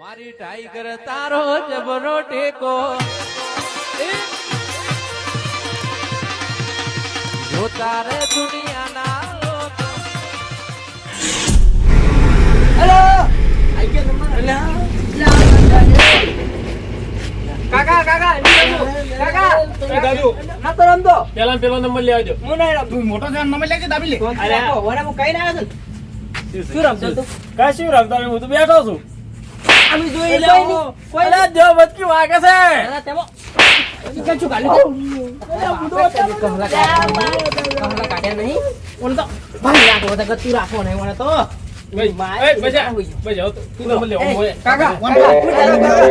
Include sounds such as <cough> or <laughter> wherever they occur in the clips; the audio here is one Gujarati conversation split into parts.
મારી ટાઈગર તારો જબરો ટેકો! જો તારે દુનિયાના લોકો કાકા કાકા કાકા એ દાદુ. નતો રમતો. પેલા પેલો નંબર લઈ આવજો હું નહીં રમતો. તું મોટો છે નમે લેજે દાબી લે. અરે. વડે હું કઈ ના આવ્યો શું રમતો તું? કાંઈ શું રમતા? હું તો બેઠો છું. અમે જોઈ એટલે કોઈ અલા, જો બચકી વાગે છે ના તેમાં ચિકન શું કાઢ્યું કહલા કાઢ્યા નહીં ઓને તો ભાઈ રાખો તો ગતું રાખો નહીં ઓને તો ભાઈ, માય એ, બજા, બજા, તો તું નંબર લે, હું હોય. કાકા કાકા કાકા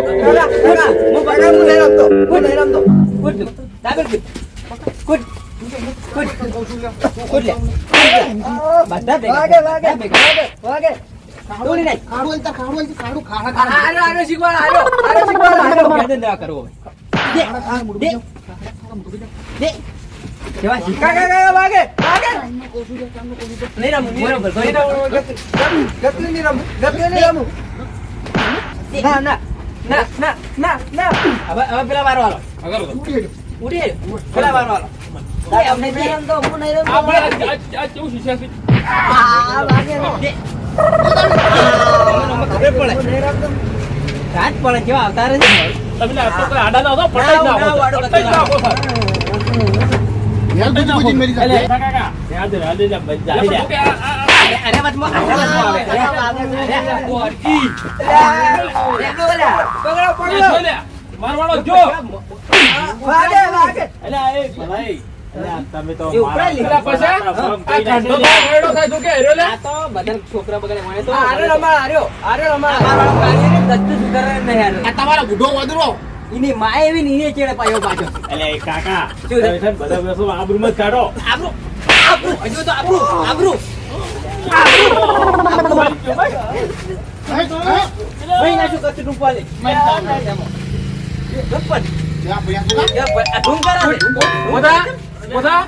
કાકા હું બગા હું નહીં રમતો હું નહીં રમતો કુદ ડાબર કુદ કુદ કુદ કુદ લે બધા ભેગા વાગે વાગે વાગે વાગે દોડી નાખ ખાડું અંતર ખાડું અંતર ખાડું ખાડા ખાડા આરો આરો શીખવાડ આરો આરો શીખવાડ આરો ગેદન ના કરવો દે દે દે કેવા શીખા કાકા વાગે વાગે નહીં રમું નહીં રમું નહીં રમું ગતું નહીં રમું ગતું નહીં રમું ના ના ના ના ના ના હવે હવે પેલા વારો વાળો આગળ. ઉડી પેલા વારો વાળો એ અમને નહીં રમતો હું નહીં રમતો આપણે આજ કેવું શીખ્યા છે? આ વાગે દે રાત પડે કેવા આવતા રહે તમે આડા ના હતો, પટાઈ નાખો, પટાઈ નાખો, સર. યાર તું કોઈ મેરી એટલે, સાથે કાકા, કાકા, યાદ રહે, યાદ રહે, ભાઈ, યાદ રહે. આ, આ, આ, અરે અરે વચમાં અરે વચમાં આવે અરે અરે કોરકી પકડો એ જો તમારો બુઢો વધરો ઇની માય એવી ને ચેડે પાયો પાછો એટલે કાકા, બધા બેસો, આબરૂમાં જ કાઢો. આબરૂ આબરૂ હજુ તો આબરૂ આબરૂ. હે હે.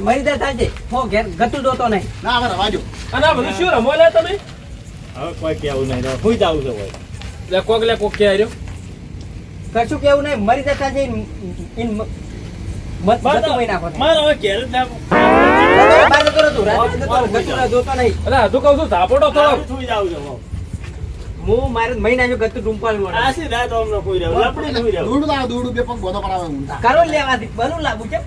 મરી જા જા. હો ઘેર જોતો નહીં. ના અને બધું શું રમો લે તમે હવે કોઈ કેવું નહીં છે કોઈ લે કોક લે કોક કે આર્યો કશું કેવું નહીં. મરી જા ચાલશે. ઇન- ઇન મત ગત્તું મહી નાખવો છે. હવે ઘેર જ ના બહાર જતો. રાતે નહીં. અરે હજુ કહું છું ઝાપડો થોડો સુઈ જાવ છે હું મારે મહી નાખ્યો ગત્તું ટૂંપાડું વળે. આસી રાત અમને કોઈ રહ્યો? લપડી સુઈ રહ્યો. દોડું લાવ દોડું બે પગ બોધો પડાવે હું. કરો લેવાથી બનું લાગુ છે?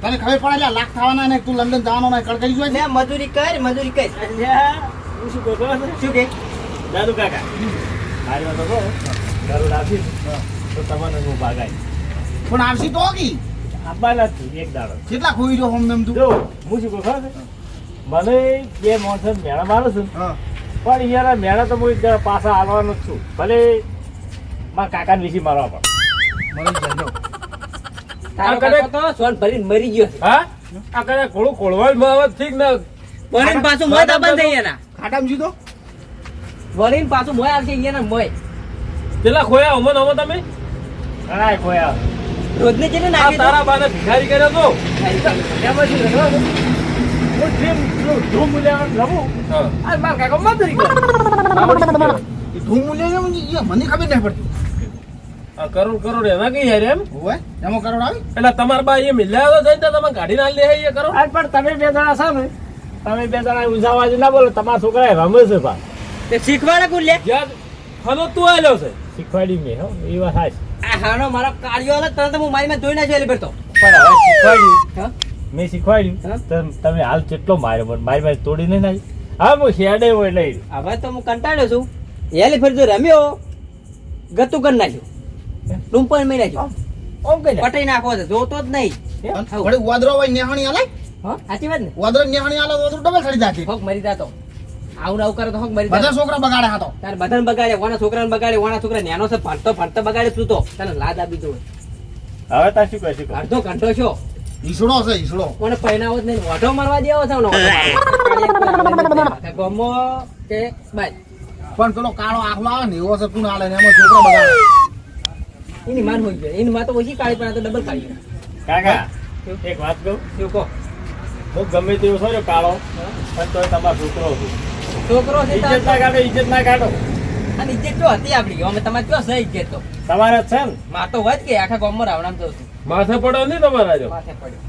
તને ખબર પડે લાખ થવાના ને તું લંડન જવાનો ને કડકડી જોઈ લે મજૂરી કર મજૂરી કર. હું શું કહું શું કે? દાદુ કાકા મારી વાત કહો. ગરુડ આપીશ તો તમને હું ભાગાય. પણ આવશી તો કી? આપવાના જ એક દાડો. કેટલા ખોઈ રહ્યો હમ તું? જો હું શું કહું? મને બે માણસો મેળા મારો છું. હા. પણ યાર આ મેળા તો હું પાછા આવવાનો જ છું. ભલે મારા કાકાને વિશે મારવા પણ કાકો સોન ભરીને મરી ગયો હા? આ કદાચ થોડું ખોળવાય આવે ઠીક ને વળીને પાછું મોય દબાણ થઈ એના ખાટામ જીતો વળીને પાછું મોય આવશે અહીંયા મોય. કેટલા ખોયા? અમન અમન તમે? ઘણા ખોયા. રોજને જેને આ નાખી તારા બાને ભિખારી કર્યો તો. એમાં શું ને મને ખબર નહીં પડતી. આ કરોડ કરોડ એના કઈ યાર એમ? હોય એમાં કરોડ આવે? એટલે તમારા બા એ મિલ્યા તો જઈને તમે કાઢી ના લે એ કરો? પણ તમે બે જણા છો ને તમે બે જણા ઊંઝાવાજી ના બોલો તમારા છોકરા રમે છે પા તે શીખવાડે કોણ લે? ફનો તું આવેલો છે. શીખવાડી મેં હો એ વાત હાચ આ હાનો મારો કાળિયો હતો તરત હું મારી માં જોઈ ના જોઈ બેઠો પણ હવે શીખવાડ્યું હા? મેં શીખવાડ્યું. તમે હાલ કેટલો માર્યો પણ મારી મારી તોડી નહીં નાખી હા હું હેડે હોય લઈ હવે તો હું કંટાળ્યો છું. હેલી ફરજો રમ્યો ગતું કરી નાખ્યું. ડુંપણ મેં નાખ્યો. ઓમ કઈ પટાઈ નાખો છે જોતો જ નહીં. વળી વાદરો હોય નેહાણી આલે હા સાચી વાત ને? વાદરો નેહાણી આલે વાદરો ડબલ ચડી જાતી હોક મરી જાતો. આવું આવું કરે તો હોક મરી બધા છોકરા બગાડે હાતો તાર બધાને બગાડે વાના છોકરાને બગાડે વાના છોકરા નેનો છે ફરતો ફરતો બગાડે તું તો? તને લાદ આપી દઉં. હવે તાર શું કહેશું અડધો ઘંટો છો. ઈસડો છે ઈસડો. કોને પહેણાવો જ નહીં. ઓઢો મારવા દેવો છે ને? <laughs> ગમો કે બાય. પણ પેલો કાળો આખલો આવે ને એવો છે તું આલે ને એમાં છોકરો બગાડે એની માન હોય ગયો. એની માં તો ઓછી કાળી પણ આ તો ડબલ કાળી. કાકા એક વાત કહું? શું કહો? હું ગમે તેવો છો ને કાળો પણ તોય તમારો છોકરો છું છોકરો છે ઇજ્જત ના કાઢો ઇજ્જત ના કાઢો. અને ઇજ્જત તો હતી આપણી. અમે તમારે કયો છે ઇજ્જત તો? તમારે છે ને? માર તો હોય જ કે આખા ગામમાં રાવણામ જવું છું માથે પડ્યો નહીં તમારા જો? માથે પડ્યો.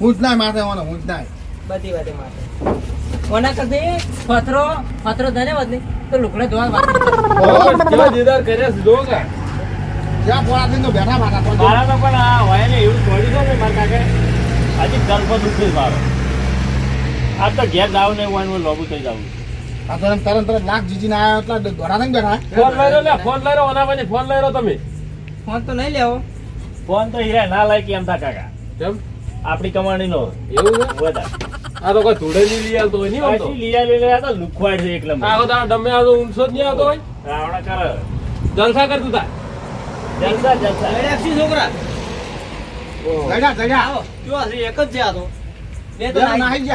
હું જ ના માથે ઓનો હું જ ના બધી વાતે માથે. ઓના કદી પથરો પથરો ધને વધને તો લુકડે ધોવા વાત. કેવા દીદાર કર્યા છે જો જ્યાં પોળા થઈને તો બેઠા માથા તો મારા તો પણ આ હોય ને એવું થોડી દો ને મારા કાકે. હજી ગર્ભ દુખી મારો. આ તો ઘેર જાવ ને હું લોબુ થઈ જાઉં. આ તો તરત તરત લાખ જીજી ના આવ્યા એટલા થઈને બેઠા. ફોન લઈ લો ફોન લઈ રહ્યો ઓના પછી ફોન લઈ તમે. ફોન તો નહીં લેવો. ફોન તો હીરા ના લાયક એમ થા કાકા. કેમ? આપણી કમાણી નો એવું છે? વધારે આ તો કોઈ ધૂળે લઈ આવતો હોય નહીં આવતો લઈ લીલા આ તો લુખવાડ છે એકલમ આ તો ડમે આવતો ઊંસો જ નહીં આવતો હોય. રાવણા કર. જલસા કરતું તા જલસા જલસા. છોકરા. જડ્યા જડ્યા આવો. જો એક જ છે આ તો. બે તો નાહી- તો.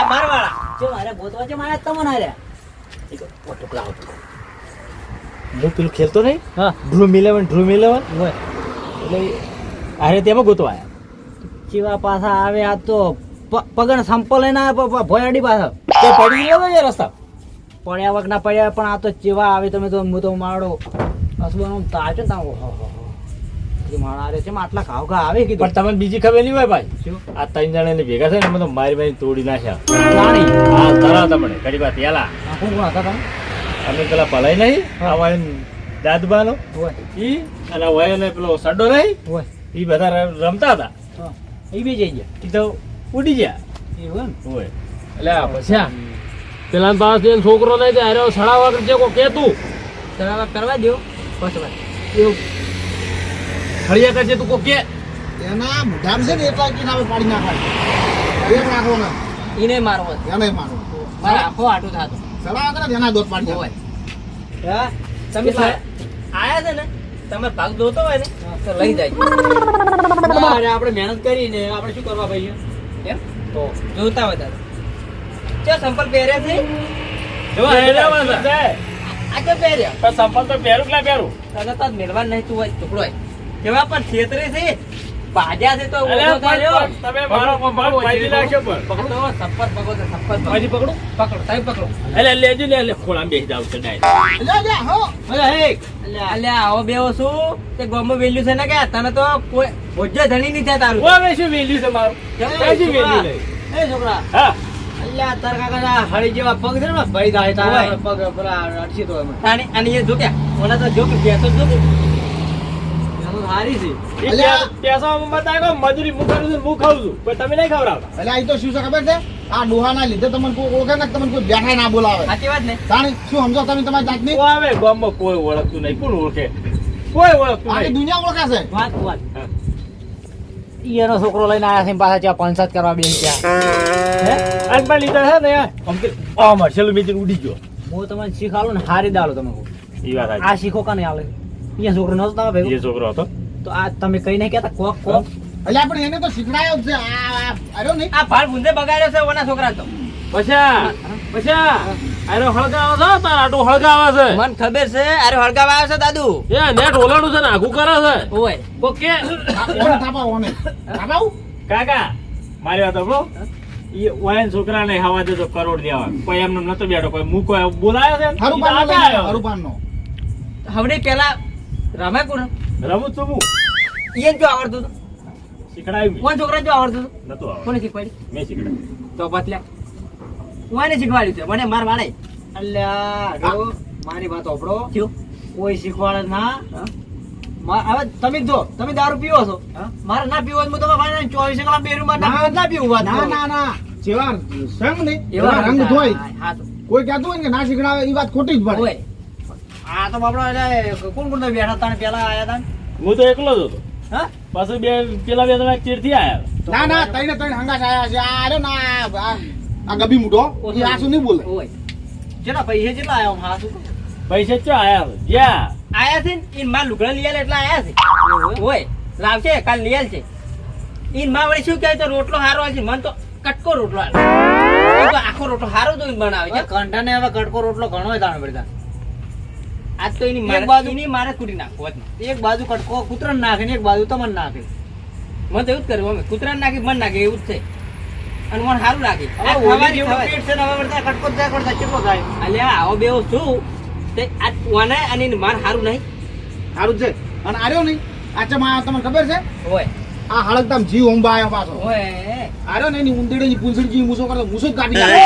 આ મારવાળા. જો મારે ભોતવા છે મારે તમને હારે હું પેલું ખેલતો નહીં? હા. ડ્રૂમ ઇલેવન ડ્રૂમ ઇલેવન હોય. એટલે આરે તેમાં ગોતવાયા ચીવા પાછા આવે આ તો પગણ સંપલ પ- ભોયાડી પાછા તે પડી ગયો એ રસ્તા? પડ્યા વગર ના પડ્યા પણ આ તો ચીવા આવે તમે તો હું તો મારો અસવાનું તાચો ને કીધું. બીજી ખબર નહીં હોય ભાઈ? આ ત્રણ જણા ને ભેગા થાય ને તો મારી મારી તોડી નાખ્યા. જાણી હા તરા તમને. ઘડી વાત પેલા અમે પેલા ભલાઈ નહીં આ વાયન દાદબાનો. હોય. ઈ અને આ વાયન પેલો સડ્ડો નહીં હોય. ઈ બધા રમતા હતા. ઈ એ બી જઈ ગયા. ઈ તો ઉડી ગયા. એવું હોય. એટલે આ પછી પેલા પાસે જઈને છોકરો નહીં તે હારે સડા કરજે છે કોઈ કે તું. તરાવા કરવા દો પછી એવું. ખડિયા કરશે તું કોઈ કે. એના મુઢામ છે ને એટલા કિનારે પાડી નાખાય એક રાખો ને એને મારવો. એને મારો મારા આખો આટું થાતો. સડા કરે એના દોત પાડી હોય. હા? તમે આયા છે ને તમે ભાગ જોતો હોય ને તો લઈ જાય. અરે આપણે મહેનત કરીને આપણે શું કરવા ભાઈ એમ તો જોતા હોય ચો સંપલ પહેર્યા છે? છે. આ કે પહેર્યા? પણ સંપલ તો પહેરું કે પહેરું? તને તો મેળવા નહીં તું હોય ટુકડો હોય કેવા પણ છેતરે છે. ભાજ્યા છે તો તમે મારો ભાગ પાડી નાખ્યો પણ આ તો પકડો તો સપ્પર પકડો. પકડો સાહેબ પકડો એટલે લેજો ને એટલે ખોળા બેસી જાવ છે ડાયરેક્ટ. જા જા હો અલ્યા હે અલ્યા આવો બેવો શું તે ગોમો વેલ્યુ છે ને કે તને તો કોઈ ભોજ્ય ધણી નહીં થાય તારું ઓ, હવે શું વેલ્યુ છે મારું કેમ કઈ વેલ્યુ નહીં એ છોકરા હા અલ્યા તાર કાકા હળી જેવા પગ છે ને ભાઈ થાય તારા પગ પેલા અડસી તો એમાં અને અને એ જો કે ઓલા તો જો કે બેસો જો કે એનું હારી છે. પૈસા મત મજૂરી હું કરું છું હું ખાઉં છું. પણ તમે નહીં ખવડાવતા. એટલે આ તો શું છે ખબર છે? આ ડોહાના લીધે તમને કોઈ ઓળખે ને તમને કોઈ બેઠા ના બોલાવે. સાચી વાત ને? તાણી શું સમજો તમે તમારી જાતની? આવે ગામમાં કોઈ ઓળખતું નહીં. કોણ ઓળખે? કોઈ ઓળખતું નહીં. દુનિયા ઓળખાશે છે. વાત વાત. હા. છોકરો લઈને આયા છે પાછા ત્યાં પંચાયત કરવા બે પણ લીધા છે ને આમ કે આ માર્શલ ઉડી ગયો. હું તમને શીખાડું ને હારી દાલો તમે કહું. ઈ વાત આ શીખો કાને આલે અહીંયા છોકરો નતો તમે ભેગો? એ છોકરો હતો. તો આ તમે કઈ નહીં કેતા કોક કોક. અલ્યા પણ એને તો શીખડાયો જ છે. આ આ અરે નહીં? આ ભાર ભૂંદે બગાડ્યો છે ઓના છોકરા તો. પછા પછા અરે હળગાવો છે તાર આટો હળગાવા છે. મને ખબર છે અરે હળગાવા આવ્યો છે દાદુ. એ નેટ ઓલાડું છે ને આખું કરે છે. ઓય. કોઈ કે. ઓને થાપા ઓને. થાપાઉ કાકા મારી વાત સાંભળો. ઈ વાયન છોકરાને હવા દેતો કરોડ દેવા. કોઈ એમનો નતો બેઠો કોઈ મૂકો બોલાયો છે હરુપાન. હરુપાન નો હવે પેલા રમે કોણ? રમું છું હું. ઈયન જો આવડતું હતું. શીખડાયું મેં. કોણ છોકરા જો આવડતું હતું. નતો આવડતું. કોને શીખવાડી? મેં શીખડાયું. તો પતલ્યા કોને શીખવાડ્યું છે? મને માર વાળે. અલ્યા જો મારી વાત ઓપડો કોઈ શીખવાડે ના. હવે તમે જો તમે દારૂ પીવો છો. મારે ના પીવો હું તમારા ભાઈ ચોવીસ કલાક બે રૂમમાં ના પીવો ના પીવું વાત ના ના ના. જેવા સંગ ને એવા રંગ ધોઈ તો. કોઈ કહેતું હોય ને કે ના શીખડાવે એ વાત ખોટી જ પડે. આ તો બાપડો એટલે કોણ કોણ બેઠા હતા ને પેલા આયા હતા હું તો એકલો જ હતો. પાછું બે પેલા બે જણા ચીડથી આવ્યા ના ના તઈને તઈને હંગાસ આવ્યા છે. આ અરે ના આ ગબી એ આ શું નહીં બોલે. ઓય. જેટલા પૈસા જેટલા આયા આમ હાસુ? પૈસા ચો આયા જ્યાં? આયા છે ઈનમાં લુગડા લઈ આલે એટલે આયા છે. ઓય. લાવશે કાલ લઈ છે ઈનમાં વળી શું કહે તો રોટલો હારો છે મન તો કટકો રોટલો <laughs> આખો રોટલો હારો તો ઈન બનાવે. છે કંઠા ને હવે કટકો રોટલો ઘણો હોય તાણે બધા આજ તો એની એક બાજુ- ની મારે કૂટી નાખો એક બાજુ કટકો કૂતરા નાખે ને એક બાજુ તમને નાખે. મને તો એવું જ કર્યું અમે કૂતરા નાખી મન નાખે એવું જ છે. અને મને સારું લાગે. ને કટકો જાય કરતા કેટલો થાય? અલ્યા આવો બેવો છું. તે આ ઓને અને માર સારું નહીં. સારું છે. અને આર્યો નહીં? આ માં તમને ખબર છે? હોય. આ હળકતામ જીવ ઉંબા આવ્યો પાછો. ઓય આર્યો ને એની ઊંધેડી પૂંછડી મૂસો કરતો મૂસો જ કાપી નાખે.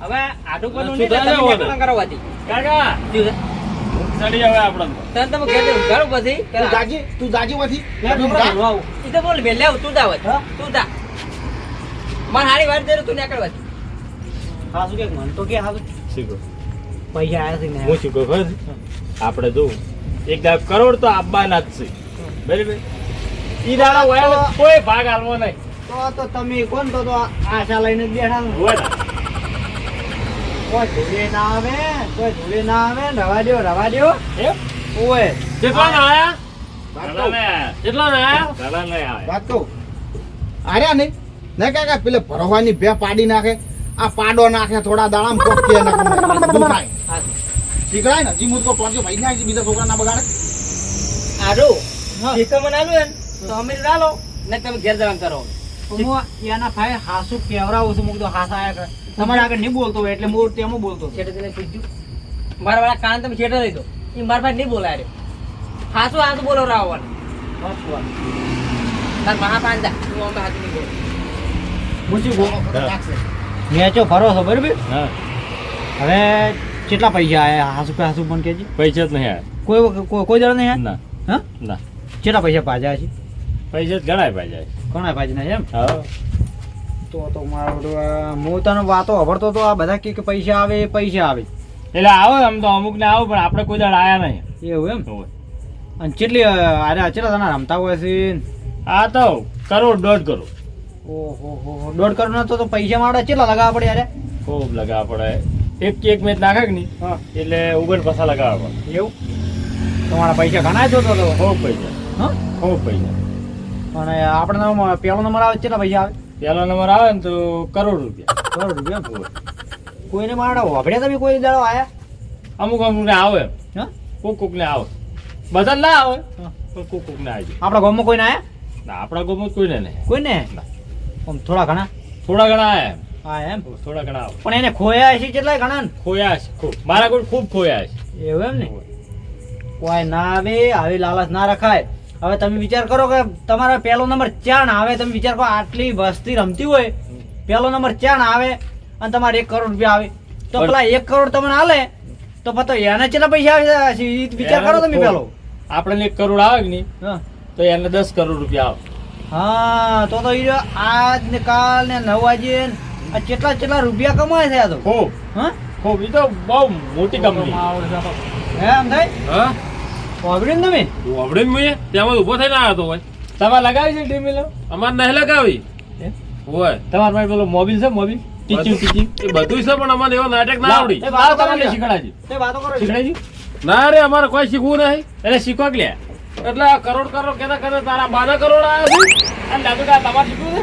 હવે આડો પર નહીં? કેટલા કરવાથી કાકા! છે? ચડી હવે આપણે તને તમે ઘેર જઈને પછી. તું જાજી તું જાજી વથી ઈ તો બોલ વેલે તું જા વચ. તું જા મને હારી વાર દેરો તું નીકળ વચ. હાસુ કે? મન તો કે હાસુ શીખો. પૈસા આયા છે ને. હું શીખો ખબર? આપણે જો એક દાવ કરોડ તો આપવાના જ છે. બરાબર? ઈ દાડા વયા કોઈ ભાગ આલવો નહીં. તો તો તમે કોણ તો તો આશા લઈને બેઠા. હોય? કોઈ ધૂળે ના આવે કોઈ ધૂળે ના આવે રવા દ્યો રવા દો? ઓય. કેટલા ના આયા કેટલા ના આયા? ના ના? વાત કહું. આર્યા નહીં. ને કાકા પેલે ભરવાની બે પાડી નાખે. આ પાડો નાખે થોડા દાડામાં કોક નાખે ના હા. શીખડાય ને? જીમુત કો ટોર્ચો ભાઈ નાખી બીજા છોકરા ના બગાડે. હા. શીખો મને આલો ને તો અમે રાલો ને તમે ઘેર જવાનું કરો. હું એના ભાઈ હાસુ કેવરાવું છું મૂકતો હાસા આયા કરે. તમારે આગળ નહીં બોલતો હોય એટલે હું તેમાં બોલતો. છેટે તેને પૂછ્યું મારા વાળા કાન તમે છેટે લઈ દો. એ મારા નહીં બોલાય રે. હાસુ હાસુ બોલો રાવવાનું બસ વાત. તાર મહા પાંજા હું અમે હાથું નહીં બોલું. બધા નાખશે. મેચો ફરો છો બરાબર? હા. હવે કેટલા પૈસા આયા? હાસુ પે હાસુ પણ કેજી પૈસા જ નહીં આયા. કોઈ વખત- કોઈ જણ નહીં આયા? ના. હા? ના. કેટલા પૈસા પાછા છે? પૈસા જ ઘણા પાછા ઘણા ભાઈ ના એમ? હા. તો તો મારો હું તને વાતો ખબરતો તો આ બધા કે પૈસા આવે પૈસા આવે. એટલે આવો આમ તો અમુક ને આવો પણ આપણે કોઈ દાડ આયા નહીં. એવું એમ? હોય. અને કેટલી અરે કેટલા તને રમતા હોય છે? આ તો કરોડ દોઢ કરોડ. ઓહો દોઢ કરોડ ના તો પૈસા મારા કેટલા લગાવવા પડે યાર? ખૂબ લગાવવા પડે. એક એક મેચ નાખે કે નહીં? હા. એટલે ઉગણ પસા લગાવવા પડે. એવું? તમારા પૈસા ઘણા જોતો તો? ખૂબ પૈસા. હા? ખૂબ પૈસા. અને આપણે પેલો નંબર આવે કેટલા પૈસા આવે? પહેલો નંબર આવે ને તો કરોડ રૂપિયા. કરોડ રૂપિયા? કોઈને મારા વાપડ્યા તમે કોઈ દાડો આયા? અમુક અમુક ને આવે. એમ. હા? કોક કોક ને આવે. બધા ના આવે પણ કોક કોક ને આવે આપણા ગામમાં કોઈને આયા? ના આપણા ગામમાં કોઈને નહીં. કોઈને? આમ થોડા ઘણા? થોડા ઘણા આયા એમ. આયા એમ? થોડા ઘણા આવે. પણ એને ખોયા છે કેટલા ઘણા ને? ખોયા છે ખૂબ મારા કોઈ ખૂબ ખોયા છે એવું એમ ને? કોઈ ના આવે આવી લાલચ ના રખાય. હવે તમે વિચાર કરો કે તમારા પહેલો નંબર ચાણ આવે તમે વિચાર કરો આટલી વસ્તી રમતી હોય પહેલો નંબર ચાણ આવે અને તમારે એક કરોડ રૂપિયા આવે. તો પેલા એક કરોડ તમને હાલે તો પતો એને કેટલા પૈસા આવે? વિચાર કરો તમે પેલો. આપણે એક કરોડ આવે કે નહીં તો એને દસ કરોડ રૂપિયા આવે. હા તો તો આજ ને કાલ ને નવ વાગે આ કેટલા કેટલા રૂપિયા કમાય છે આ તો? ખૂબ. હા? ખૂબ. એ તો બહુ મોટી કંપની. હે આમ થાય? હા? ને તમે? તું આવડે ને ત્યાં ઊભો થઈને આવ્યો હતો હોય તમારે લગાવી છે ડી મિલો અમારે નહીં લગાવી? હોય. તમારા પાસે પેલો મોબાઈલ છે મોબાઈલ ટીચિંગ ટીચિંગ? એ બધું છે પણ અમારે એવો નાટક ના આવડી. એ વાતો તમને શીખડાજી. એ વાતો કરો શીખડાજી? ના રે અમારે કોઈ શીખવું નહીં. એટલે શીખવા કે લે એટલે આ કરોડ કરોડ કેતા કરે તારા બાના કરોડ આવ્યા છે. અને દાદુ કા તમારે શીખવું છે?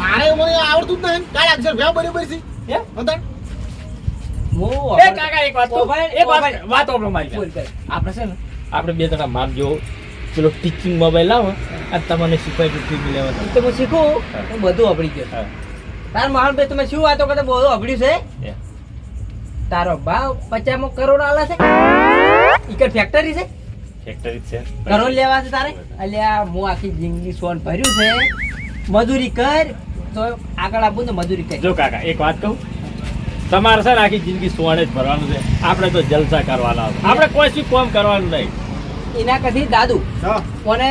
મારે મને આવડતું જ નહીં. કાળા અક્ષર ભે બરાબર છે. હે? બતા હું એ કાકા એક વાત તો ભાઈ એક વાત વાત ઓપરો મારી બોલ. કર. આપણે છે ને આપણે બે જણા માર જો પેલો ટીચિંગ મોબાઈલ લાવો આ તમને શીખવાય કે ટીચિંગ લેવા તમે શીખો હું. બધું અભડી ગયો. તાર મહાનભાઈ તમે શું વાતો કરતા? બધું અભડ્યું છે? તારો ભાવ પચાસ કરોડ આલા છે ઈકડ ફેક્ટરી છે? ફેક્ટરી છે. કરોડ લેવા છે તારે? અલ્યા હું આખી જિંદગી સોન ભર્યું છે. મજૂરી કર તો આગળ આપું તો મજૂરી કર. જો કાકા એક વાત કહું. તમારે છે ને આખી જિંદગી સોને જ ભરવાનું છે. આપણે તો જલસા કરવાના આપણે કોઈ શું કામ કરવાનું નહીં. એના કથી દાદુ કોને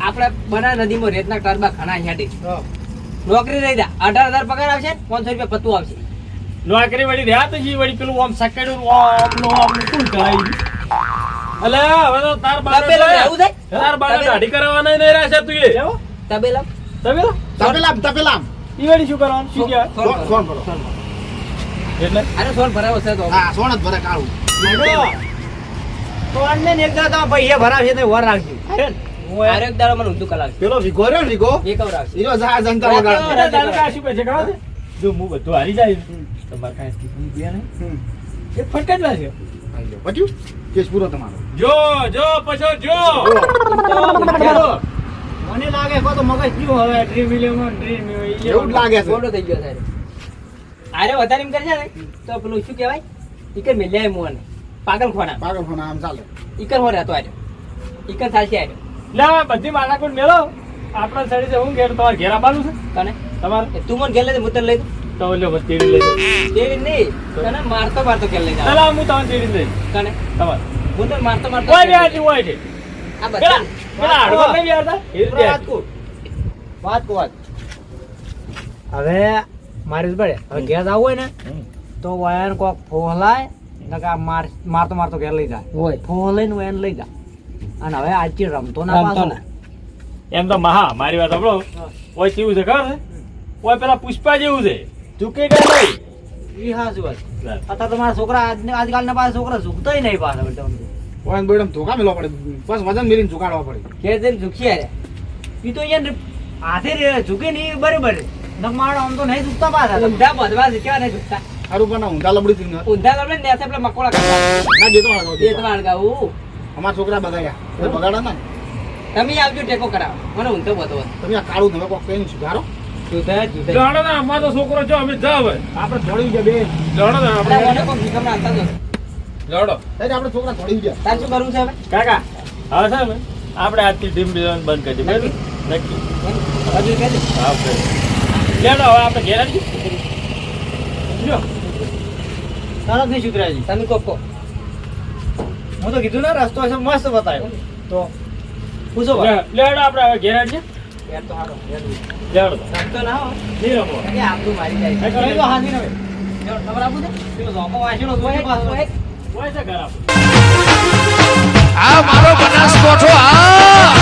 આપણે બના નદીમાં રેતના ટરબા ઘણા હેઠી નોકરી રહી દા અઢાર હજાર પગાર આવશે પાંચસો રૂપિયા પતું આવશે. નોકરી વળી રહ્યા તો જી વળી પેલું આમ સકેડું આમ નો આમ શું કરાય એટલે હવે તો તાર બાર તબેલા રહેવું છે તાર બાને તબેલા- દાઢી કરવાના નહીં રહેશે તું એ. તબેલા? તબેલા? તબેલા તપેલા ઈ વળી શું કરવાનું? શું કહેવાય? ફોન ભરો. સોન એટલે? અરે સોન ભરાવો છે તો. હા સોન જ ભરે કાળું. તો અન્ય ને એક દાડા પૈસા ભરાવશે તો વર રાખજો. અરે એક દાડો મને ઊંધું કલાક. પેલો વિગો રે વિગો એ કવરાવશે ઈરો જા જંતર વગાડ. કા શું છે ખબર જો હું બધું હારી જાય. તમારે કાંઈ સ્કીપ જોઈએ નહીં એ એક લાગ્યો પટ્યું કેસ પૂરો તમારો. જો જો પછી જો. મને લાગે કો તો મગજ ગયું હવે. ડ્રીમ ઇલેવન ડ્રીમ એવું લાગે છે. થઈ ગયો સાહેબ આરે વધારે એમ કરશે ને. તો પેલું શું કહેવાય? ઈકર મેલ્યા મોન પાગલ ખોણા. પાગલ ખોણા આમ ચાલે. ઈકર હો રહેતો આરે ઈકર ચાલશે આરે લે બધી માલાકોટ મેલો આપણા સાઈડ હું ઘેર તમારે ઘેર આવવાનું છે? તને? તમારે? તું મને ઘેર લઈ મુતર લઈ તો લ્યો બસ તેડી લઈ તેડી નહીં. તને મારતો મારતો ઘેર લઈ ચાલો જા હું તમને તેડી લઈ તને? તમાર? મુતર મારતો મારતો ઓય આજી હોય છે. આ બધા પેલા હાડકો નહીં વાત કો વાત કો વાત હવે મારી પડે. હવે ઘેર આવું હોય ને તો વયન કોક ફોહલાય નકા માર મારતો મારતો ઘેર લઈ જાય. હોય. ફોહ લઈને વાયર લઈ જા. અને હવે આજથી રમતો ના રમતો પાછો. ના. એમ તો મહા મારી વાત સાંભળો. ઓય કેવું છે ખબર છે? ઓય પેલા પુષ્પા જેવું છે. ઝૂકે કે નહીં ઈ હાજુ વાત. અત્યારે તમારા છોકરા આજને આજકાલના પાસે છોકરા ઝૂકતાય નહીં પાસે ઓય બેડમ ધોકા મેલો પડે. બસ વજન મેલીને ઝુકાડવા પડે. કે જેમ ઝૂકી આરે ઈ તો અહીંયા હાથે ઝૂકે ને બરાબર. નક આમ તો નહીં ઝૂકતા પાછા ઊંધા બધવા છે કેવા નહીં ઝૂકતા પણ ઊંધા લબડી થી ઊંધા લડે ને પેલા મકોડા કરતા ના જેતો અમારા છોકરા બગાડ્યા. બગાડા ના. તમે આવજો ટેકો કરાવો. મને ઊંધો બધો તમે આ કાળું તમે કોક કઈ સુધારો. લડો ને અમારો છોકરો જો અમે જાવ હવે. આપણે થોડી ગયા બે. લડો ને આપણે. મને કોઈ જ આપણે છોકરા થોડી ગયા તારે શું કરવું છે હવે? કાકા હવે છે આપણે આજથી ટીમ ડિઝાઇન બંધ કરી બરાબર? નક્કી? હજી કે. હા લેડો હવે આપણે ઘેર આવી લ્યો તરત નહીં સુધરાજી તમે કહો કહો. હું તો કીધું ને રસ્તો હશે મસ્ત બતાવ્યો તો પૂછો લેડો આપણે હવે ઘેર તો હારો, યાર. લેડો તો. રમતો ના હો. નહીં રમો મારી જાય. તો નવે છે? પેલો વાંચેલો. હોય છે ઘર આપણું આ મારો બનાસકોઠો આ